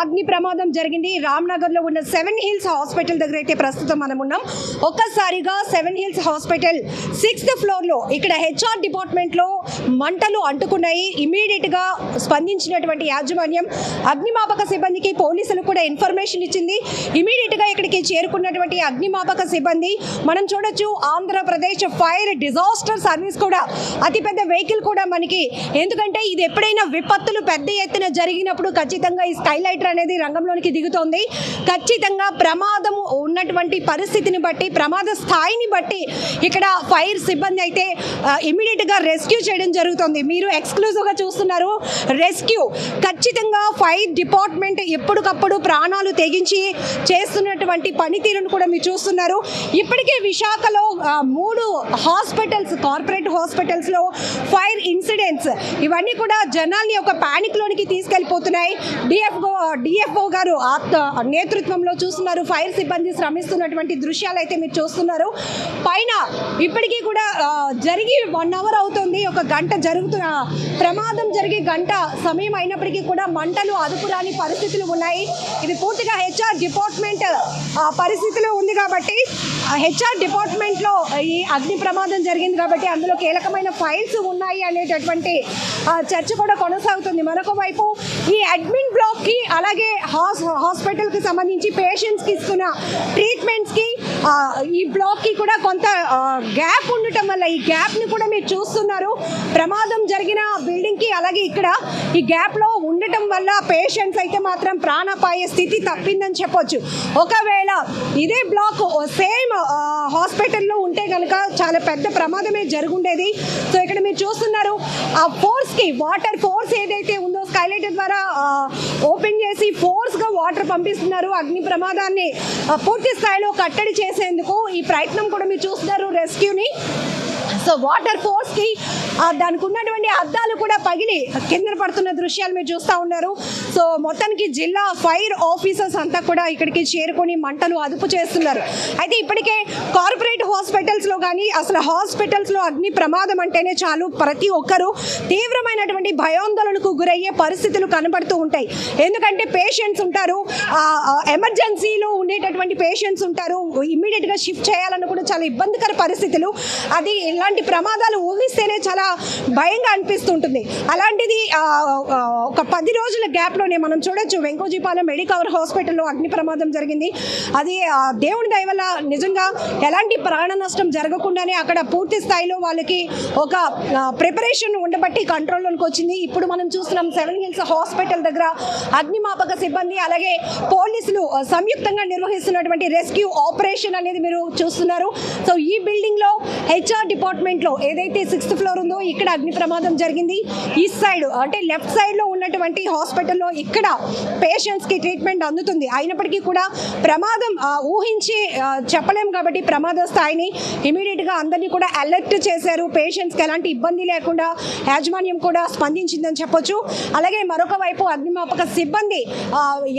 అగ్ని ప్రమాదం జరిగింది. రామ్నగర్లో ఉన్న సెవెన్ హిల్స్ హాస్పిటల్ దగ్గర అయితే ప్రస్తుతం మనం ఉన్నాం. ఒక్కసారిగా సెవెన్ హిల్స్ హాస్పిటల్ సిక్స్త్ ఫ్లోర్లో ఇక్కడ హెచ్ఆర్ డిపార్ట్మెంట్లో మంటలు అంటుకున్నాయి. ఇమీడియట్గా స్పందించినటువంటి యాజమాన్యం అగ్నిమాపక సిబ్బందికి పోలీసులు కూడా ఇన్ఫర్మేషన్ ఇచ్చింది. ఇమీడియట్గా ఇక్కడికి చేరుకున్నటువంటి అగ్నిమాపక సిబ్బంది మనం చూడొచ్చు ఆంధ్రప్రదేశ్ ఫైర్ డిజాస్టర్ సర్వీస్ కూడా అతిపెద్ద వెహికల్ కూడా మనకి. ఎందుకంటే ఇది ఎప్పుడైనా విపత్తులు పెద్ద ఎత్తున జరిగినప్పుడు ఖచ్చితంగా ఈ థియేటర్ అనేది రంగంలోనికి దిగుతోంది. ఖచ్చితంగా ప్రమాదం ఉన్నటువంటి పరిస్థితిని బట్టి ప్రమాద స్థాయిని బట్టి ఇక్కడ ఫైర్ సిబ్బంది అయితే ఇమీడియట్గా రెస్క్యూ చేయడం జరుగుతుంది. మీరు ఎక్స్క్లూజివ్గా చూస్తున్నారు. రెస్క్యూ ఖచ్చితంగా ఫైర్ డిపార్ట్మెంట్ ఎప్పటికప్పుడు ప్రాణాలు తెగించి చేస్తున్నటువంటి పనితీరును కూడా మీరు చూస్తున్నారు. ఇప్పటికే విశాఖలో మూడు హాస్పిటల్స్ కార్పొరేట్ హాస్పిటల్స్లో ఫైర్ ఇన్సిడెంట్స్ ఇవన్నీ కూడా జనాల్ని ఒక ప్యానిక్లోనికి తీసుకెళ్ళిపోతున్నాయి. డిఎఫ్ఓ డిఎఫ్ఓ గారు ఆత్మ నేతృత్వంలో చూస్తున్నారు. ఫైర్ సిబ్బంది శ్రమిస్తున్నటువంటి దృశ్యాలు అయితే మీరు చూస్తున్నారు. పైన ఇప్పటికీ కూడా జరిగి వన్ అవర్ అవుతుంది. ఒక గంట జరుగుతున్న ప్రమాదం జరిగే గంట సమయం అయినప్పటికీ కూడా మంటలు అదుపు రాని పరిస్థితులు ఉన్నాయి. ఇది పూర్తిగా హెచ్ఆర్ డిపార్ట్మెంట్ పరిస్థితిలో ఉంది కాబట్టి హెచ్ఆర్ డిపార్ట్మెంట్లో ఈ అగ్ని ప్రమాదం జరిగింది కాబట్టి అందులో కీలకమైన ఫైల్స్ ఉన్నాయి అనేటటువంటి చర్చ కూడా కొనసాగుతుంది. మరొక వైపు ఈ అడ్మిన్ బ్లాక్కి అలాగే హాస్ హాస్పిటల్కి సంబంధించి పేషెంట్స్కి ఇస్తున్న ట్రీట్మెంట్స్కి కి ఈ బ్లాక్కి కూడా కొంత గ్యాప్ ఉండటం వల్ల ఈ గ్యాప్ని కూడా మీరు చూస్తున్నారు ప్రమాదం జరిగిన బిల్డింగ్కి అలాగే ఇక్కడ ఈ గ్యాప్లో ఉండటం వల్ల పేషెంట్స్ అయితే మాత్రం ప్రాణాపాయ స్థితి తప్పిందని చెప్పొచ్చు. ఒకవేళ ఇదే బ్లాక్ సేమ్ హాస్పిటల్లో ఉంటే కనుక చాలా పెద్ద ప్రమాదమే జరుగుండేది. సో ఇక్కడ మీరు చూస్తున్నారు ఆ ఫోర్స్కి వాటర్ ఫోర్స్ ఏదైతే ఉందో స్కైలైట్ ద్వారా ఓపెన్ చేసి ఫోర్స్గా వాటర్ పంపిస్తున్నారు. అగ్ని ప్రమాదాన్ని పూర్తి స్థాయిలో కట్టడి చేసేందుకు ఈ ప్రయత్నం కూడా మీరు చూస్తున్నారు రెస్క్యూని సో వాటర్ ఫోర్స్కి దానికి ఉన్నటువంటి అద్దాలు కూడా పగిలి కింద పడుతున్న దృశ్యాలు మీరు చూస్తూ ఉన్నారు. సో మొత్తానికి జిల్లా ఫైర్ ఆఫీసర్స్ అంతా కూడా ఇక్కడికి చేరుకొని మంటలు అదుపు చేస్తున్నారు. అయితే ఇప్పటికే కార్పొరేట్ హాస్పిటల్స్లో కానీ అసలు హాస్పిటల్స్లో అగ్ని ప్రమాదం అంటేనే చాలు ప్రతి ఒక్కరూ తీవ్రమైనటువంటి భయాందోళనకు గురయ్యే పరిస్థితులు కనబడుతూ ఉంటాయి. ఎందుకంటే పేషెంట్స్ ఉంటారు ఎమర్జెన్సీలో ఉండేటటువంటి పేషెంట్స్ ఉంటారు ఇమ్మీడియట్గా షిఫ్ట్ చేయాలని కూడా చాలా ఇబ్బందికర పరిస్థితులు. అది ఇలాంటి ప్రమాదాలు ఊహిస్తేనే చాలా భయంగా అనిపిస్తుంటుంది అలాంటి ఆ, ఒక పది రోజుల గ్యాప్లోనే మనం చూడొచ్చు. వెంకోజీపాలెం మెడికవర్ హాస్పిటల్లో అగ్ని ప్రమాదం జరిగింది. అది ఆ, దేవుని దయ వల్ల నిజంగా ఎలాంటి ప్రాణ నష్టం జరగకుండానే అక్కడ పూర్తి స్థాయిలో వాళ్ళకి ఒక ప్రిపరేషన్ ఉండబట్టి కంట్రోల్లోకి వచ్చింది. ఇప్పుడు మనం చూస్తున్నాం సెవెన్ హిల్స్ హాస్పిటల్ దగ్గర అగ్నిమాపక సిబ్బంది అలాగే పోలీసులు సంయుక్తంగా నిర్వహిస్తున్నటువంటి రెస్క్యూ ఆపరేషన్ అనేది మీరు చూస్తున్నారు. సో ఈ బిల్డింగ్ హెచ్ఆర్ డిపార్ట్మెంట్లో ఏదైతే సిక్స్త్ ఫ్లోర్ ఉందో ఇక్కడ అగ్ని ప్రమాదం జరిగింది. ఈ సైడ్ అంటే లెఫ్ట్ సైడ్లో ఉన్నటువంటి హాస్పిటల్లో ఇక్కడ పేషెంట్స్కి ట్రీట్మెంట్ అందుతుంది. అయినప్పటికీ కూడా ప్రమాదం ఊహించి చెప్పలేం కాబట్టి ప్రమాద స్థాయిని ఇమీడియట్గా అందరినీ కూడా అలర్ట్ చేశారు. పేషెంట్స్కి ఎలాంటి ఇబ్బంది లేకుండా యాజమాన్యం కూడా స్పందించిందని చెప్పొచ్చు. అలాగే మరొక వైపు అగ్నిమాపక సిబ్బంది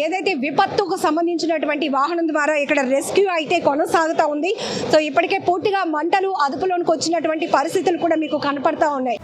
ఏదైతే విపత్తుకు సంబంధించినటువంటి వాహనం ద్వారా ఇక్కడ రెస్క్యూ అయితే కొనసాగుతూ ఉంది. సో ఇప్పటికే పూర్తిగా మంటలు అదుపులో అదుపులోనికి వచ్చినటువంటి పరిస్థితులు కూడా మీకు కనపడతా ఉన్నాయి.